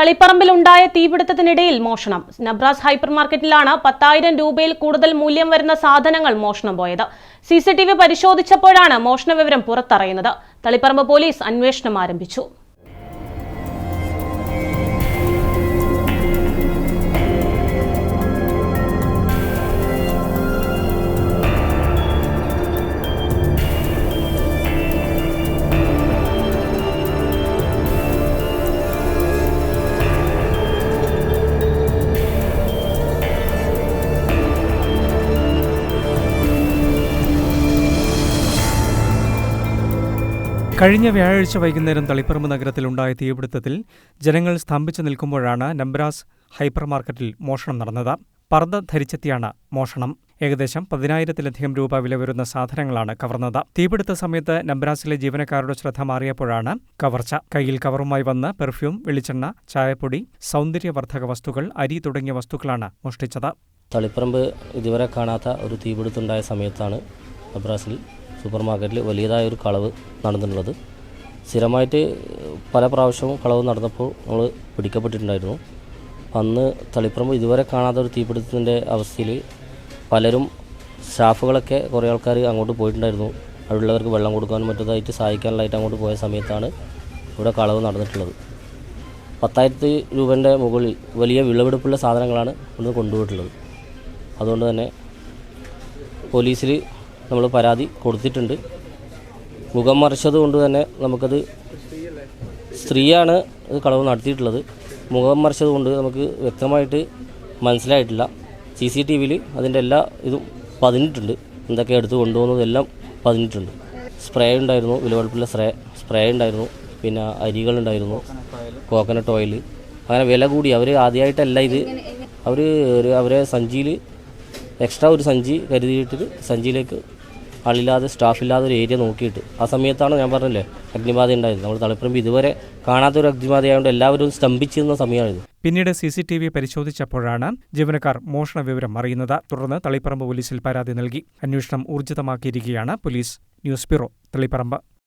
തളിപ്പറമ്പിലുണ്ടായ തീപിടുത്തത്തിനിടയിൽ മോഷണം. നബ്രാസ് ഹൈപ്പർ മാർക്കറ്റിലാണ് പത്തായിരം രൂപയിൽ കൂടുതൽ മൂല്യം വരുന്ന സാധനങ്ങൾ മോഷണം പോയത്. സി പരിശോധിച്ചപ്പോഴാണ് മോഷണ വിവരം പുറത്തറിയുന്നത്. തളിപ്പറമ്പ് പോലീസ് അന്വേഷണം ആരംഭിച്ചു. കഴിഞ്ഞ വ്യാഴാഴ്ച വൈകുന്നേരം തളിപ്പറമ്പ് നഗരത്തിൽ നഗരത്തിലുണ്ടായ തീപിടുത്തത്തിൽ ജനങ്ങൾ സ്തംഭിച്ചു നിൽക്കുമ്പോഴാണ് നമ്പ്രാസ് ഹൈപ്പർ മാർക്കറ്റിൽ മോഷണം നടന്നത്. പർദ്ദ ധരിച്ചെത്തിയാണ് മോഷണം. ഏകദേശം പതിനായിരത്തിലധികം രൂപ വില വരുന്ന സാധനങ്ങളാണ് കവർന്നത്. തീപിടുത്ത സമയത്ത് നമ്പ്രാസിലെ ജീവനക്കാരുടെ ശ്രദ്ധ മാറിയപ്പോഴാണ് കവർച്ച. കയ്യിൽ കവറുമായി വന്ന് പെർഫ്യൂം വെളിച്ചെണ്ണ ചായപ്പൊടി സൗന്ദര്യവർദ്ധക വസ്തുക്കൾ അരി തുടങ്ങിയ വസ്തുക്കളാണ് മോഷ്ടിച്ചത്. തളിപ്പറമ്പ് ഇതുവരെ കാണാത്ത ഒരു തീപിടുത്തുണ്ടായ സമയത്താണ് നബ്രാസിൽ സൂപ്പർ മാർക്കറ്റിൽ വലിയതായ ഒരു കളവ് നടന്നിട്ടുള്ളത്. സ്ഥിരമായിട്ട് പല പ്രാവശ്യവും കളവ് നടന്നപ്പോൾ നമ്മൾ പിടിക്കപ്പെട്ടിട്ടുണ്ടായിരുന്നു. അന്ന് തളിപ്പറമ്പ് ഇതുവരെ കാണാത്ത ഒരു തീപിടുത്തത്തിന്റെ അവസ്ഥയിൽ പലരും സ്റ്റാഫുകളൊക്കെ കുറേ ആൾക്കാർ അങ്ങോട്ട് പോയിട്ടുണ്ടായിരുന്നു. അവിടെയുള്ളവർക്ക് വെള്ളം കൊടുക്കാനും മറ്റേതായിട്ട് സഹായിക്കാനുള്ളതായിട്ട് അങ്ങോട്ട് പോയ സമയത്താണ് ഇവിടെ കളവ് നടന്നിട്ടുള്ളത്. പത്തായിരത്തി രൂപേന്റെ മുകളിൽ വലിയ വിളവെടുപ്പുള്ള സാധനങ്ങളാണ് ഇവിടുന്ന് കൊണ്ടുപോയിട്ടുള്ളത്. അതുകൊണ്ട് തന്നെ പോലീസിൽ നമ്മൾ പരാതി കൊടുത്തിട്ടുണ്ട്. മുഖം മറിച്ചത് കൊണ്ട് തന്നെ നമുക്കത് സ്ത്രീയാണ് ഇത് കളവ് നടത്തിയിട്ടുള്ളത്. മുഖം മറിച്ചത് കൊണ്ട് നമുക്ക് വ്യക്തമായിട്ട് മനസ്സിലായിട്ടില്ല. സി സി ടി വിയിൽ അതിന്റെ എല്ലാ ഇതും പതിഞ്ഞിട്ടുണ്ട്. എന്തൊക്കെ എടുത്ത് കൊണ്ടുപോകുന്നതെല്ലാം പതിഞ്ഞിട്ടുണ്ട്. സ്പ്രേ ഉണ്ടായിരുന്നു വിലവെടുപ്പുള്ള സ്പ്രേ സ്പ്രേ ഉണ്ടായിരുന്നു. പിന്നെ അരികളുണ്ടായിരുന്നു കോക്കനട്ട് ഓയിൽ അങ്ങനെ വില കൂടി. അവർ ആദ്യമായിട്ടല്ല ഇത്. അവർ അവരെ സഞ്ചിയിൽ എക്സ്ട്രാ ഒരു സഞ്ചി കരുതിയിട്ട് സഞ്ചിയിലേക്ക് ആളില്ലാതെ സ്റ്റാഫില്ലാതെ ഒരു ഏരിയ നോക്കിയിട്ട്. ആ സമയത്താണ് ഞാൻ പറഞ്ഞില്ലേ അഗ്നിബാധ ഉണ്ടായത്. നമ്മൾ തളിപ്പറമ്പ് ഇതുവരെ കാണാത്തൊരു അഗ്നിബാധയായതുകൊണ്ട് എല്ലാവരും സ്തംഭിച്ചിരുന്ന സമയമാണിത്. പിന്നീട് സി സി ടി വി പരിശോധിച്ചപ്പോഴാണ് ജീവനക്കാർ മോഷണ വിവരം അറിയുന്നത്. തുടർന്ന് തളിപ്പറമ്പ് പോലീസിൽ പരാതി നൽകി. അന്വേഷണം ഊർജിതമാക്കിയിരിക്കുകയാണ് പോലീസ്. News bureau Taliparamba.